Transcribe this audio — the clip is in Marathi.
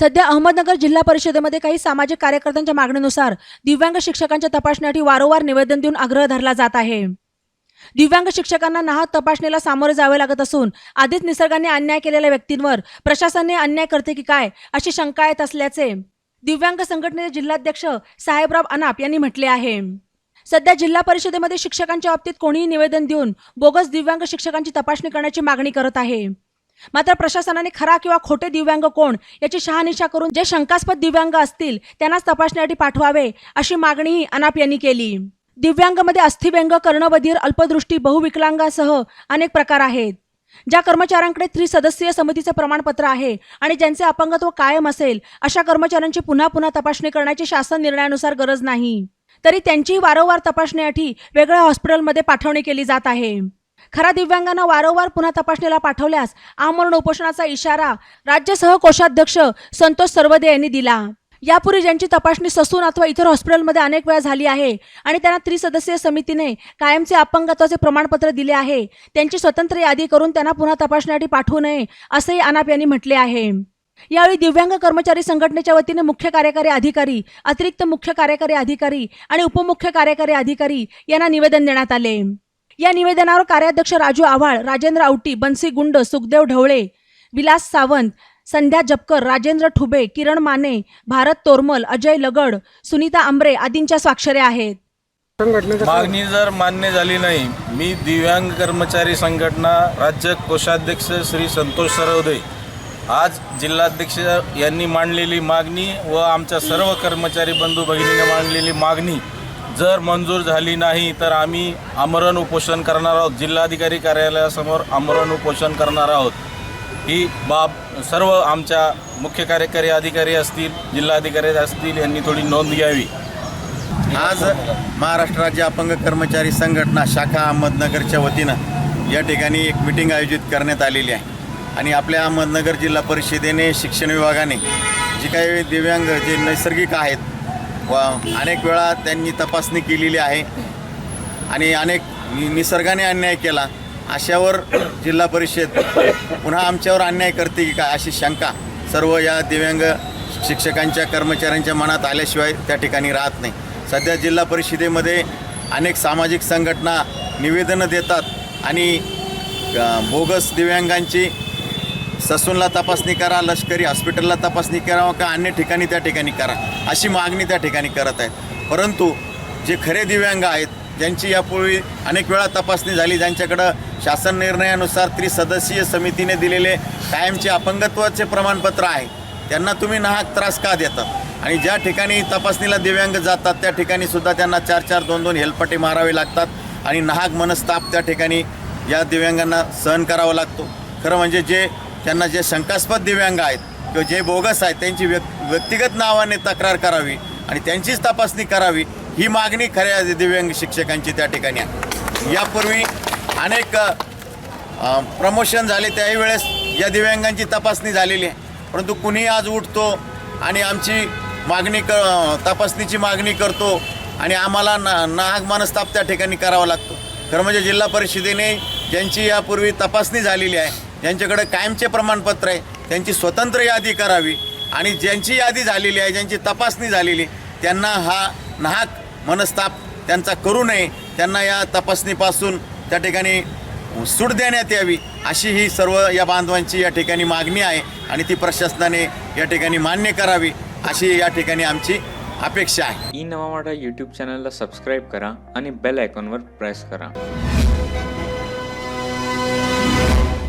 सध्या अहमदनगर जिल्हा परिषदेमध्ये काही सामाजिक कार्यकर्त्यांच्या मागणीनुसार दिव्यांग शिक्षकांच्या तपासणीसाठी वारंवार निवेदन देऊन आग्रह धरला जात आहे. दिव्यांग शिक्षकांना नाहक तपासणीला सामोरे जावे लागत असून आधीच निसर्गाने अन्याय केलेल्या व्यक्तींवर प्रशासनाने अन्याय करते की काय अशी शंका येत असल्याचे दिव्यांग संघटनेचे जिल्हाध्यक्ष साहेबराव अनाप यांनी म्हटले आहे. सध्या जिल्हा परिषदेमध्ये शिक्षकांच्या बाबतीत कोणीही निवेदन देऊन बोगस दिव्यांग शिक्षकांची तपासणी करण्याची मागणी करत आहे. मात्र प्रशासनाने खरा किंवा खोटे दिव्यांग कोण याची शहानिशा करून जे शंकास्पद दिव्यांग असतील त्यांनाच तपासण्यासाठी पाठवावे अशी मागणीही अनाप यांनी केली. दिव्यांगमध्ये अस्थिव्यंग कर्णबधीर अल्पदृष्टी बहुविकलांगासह अनेक प्रकार आहेत. ज्या कर्मचाऱ्यांकडे त्रिसदस्यीय समितीचे प्रमाणपत्र आहे आणि ज्यांचे अपंगत्व कायम असेल अशा कर्मचाऱ्यांची पुन्हा पुन्हा तपासणी करण्याची शासन निर्णयानुसार गरज नाही. तरी त्यांचीही वारंवार तपासण्यासाठी वेगळ्या हॉस्पिटलमध्ये पाठवणी केली जात आहे. खरा दिव्यांगांना वारंवार पुन्हा तपासणीला पाठवल्यास आमरण उपोषणाचा इशारा राज्यसह कोषाध्यक्ष संतोष सर्वदे यांनी दिला. यापूर्वी ज्यांची तपासणी ससून अथवा इतर हॉस्पिटलमध्ये अनेक वेळा झाली आहे आणि त्यांना त्रिसदस्यीय समितीने कायमचे अपंगत्वाचे प्रमाणपत्र दिले आहे त्यांची स्वतंत्र यादी करून त्यांना पुन्हा तपासण्यासाठी पाठवू नये असंही अनाप यांनी म्हटले आहे. यावेळी दिव्यांग कर्मचारी संघटनेच्या वतीने मुख्य कार्यकारी अधिकारी अतिरिक्त मुख्य कार्यकारी अधिकारी आणि उपमुख्य कार्यकारी अधिकारी यांना निवेदन देण्यात आले. या निवेदनावर कार्याध्यक्ष राजू आव्हाळ राजेंद्र आवटी बन्सी गुंड सुखदेव ढवळे विलास सावंत संध्या जपकर राजेंद्र ठुबे किरण माने भारत तोरमल अजय लगड सुनीता आंबरे आदींच्या स्वाक्षऱ्या आहेत? मागणी जर मान्य झाली नाही मी दिव्यांग कर्मचारी संघटना राज्य कोषाध्यक्ष श्री संतोष सरवदे आज जिल्हाध्यक्ष यांनी मांडलेली मागणी व आमच्या सर्व कर्मचारी बंधू भगिनीने मांडलेली मागणी जर मंजूर झाली नाही तर आम्ही आमरण उपोषण करणार आहोत. जिल्हाधिकारी कार्यालयासमोर आमरण उपोषण करणार आहोत. ही बाब सर्व आमच्या मुख्य कार्यकारी अधिकारी असतील जिल्हाधिकारी असतील यांनी थोडी नोंद घ्यावी. आज महाराष्ट्र राज्य अपंग कर्मचारी संघटना शाखा अहमदनगरच्या वतीनं या ठिकाणी एक मिटिंग आयोजित करण्यात आलेली आहे. आणि आपल्या अहमदनगर जिल्हा परिषदेने शिक्षण विभागाने जी काही दिव्यांग जे नैसर्गिक आहेत व अनेक वेळा त्यांनी तपासणी केलेली आहे आणि अनेक निसर्गाने अन्याय केला. अशावर जिल्हा परिषद पुन्हा आमच्यावर अन्याय करते की काय अशी शंका सर्व या दिव्यांग शिक्षकांच्या कर्मचाऱ्यांच्या मनात आल्याशिवाय त्या ठिकाणी राहत नाही. सध्या जिल्हा परिषदेमध्ये अनेक सामाजिक संघटना निवेदनं देतात आणि बोगस दिव्यांगांची ससूनला तपासणी करा लष्करी हॉस्पिटलला तपासणी करा का अन्य ठिकाणी त्या ठिकाणी करा अशी मागणी त्या ठिकाणी करत आहेत. परंतु जे खरे दिव्यांग आहेत ज्यांची यापूर्वी अनेक वेळा तपासणी झाली ज्यांच्याकडं शासन निर्णयानुसार त्रिसदस्यीय समितीने दिलेले कायमचे अपंगत्वाचे प्रमाणपत्र आहे त्यांना तुम्ही नाहक त्रास का देतात आणि ज्या ठिकाणी तपासणीला दिव्यांग जातात त्या ठिकाणी सुद्धा त्यांना चार चार दोन दोन हेलपटे मारावे लागतात आणि नाहक मनस्ताप त्या ठिकाणी या दिव्यांगांना सहन करावा लागतो. खरं म्हणजे जे त्यांना जे शंकास्पद दिव्यांग आहेत किंवा जे बोगस आहेत त्यांची व्यक् व्यक्तिगत नावाने तक्रार करावी आणि त्यांचीच तपासणी करावी ही मागणी खऱ्या दिव्यांग शिक्षकांची त्या ठिकाणी आहे. यापूर्वी अनेक प्रमोशन झाले त्याही वेळेस या दिव्यांगांची तपासणी झालेली आहे. परंतु कुणी आज उठतो आणि आमची मागणी क तपासणीची मागणी करतो आणि आम्हाला ना नाहक मनस्ताप त्या ठिकाणी करावा लागतो. खरं म्हणजे जिल्हा परिषदेने ज्यांची यापूर्वी तपासणी झालेली आहे ज्यांच्याकडे कायमचे प्रमाणपत्र आहे. त्यांची स्वतंत्र यादी करावी. आणि ज्यांची यादी झालेली आहे ज्यांची तपासणी झालेली त्यांना हा नाहक मनस्ताप त्यांचा करू नये. त्यांना या तपासणीपासून त्या ठिकाणी सूट देण्यात यावी अशी ही सर्व या बांधवांची या ठिकाणी मागणी आहे. आणि ती प्रशासनाने या ठिकाणी मान्य करावी अशी या ठिकाणी आमची अपेक्षा आहे. ई नवा यूट्यूब चॅनलला सबस्क्राईब करा आणि बेल आयकॉनवर प्रेस करा.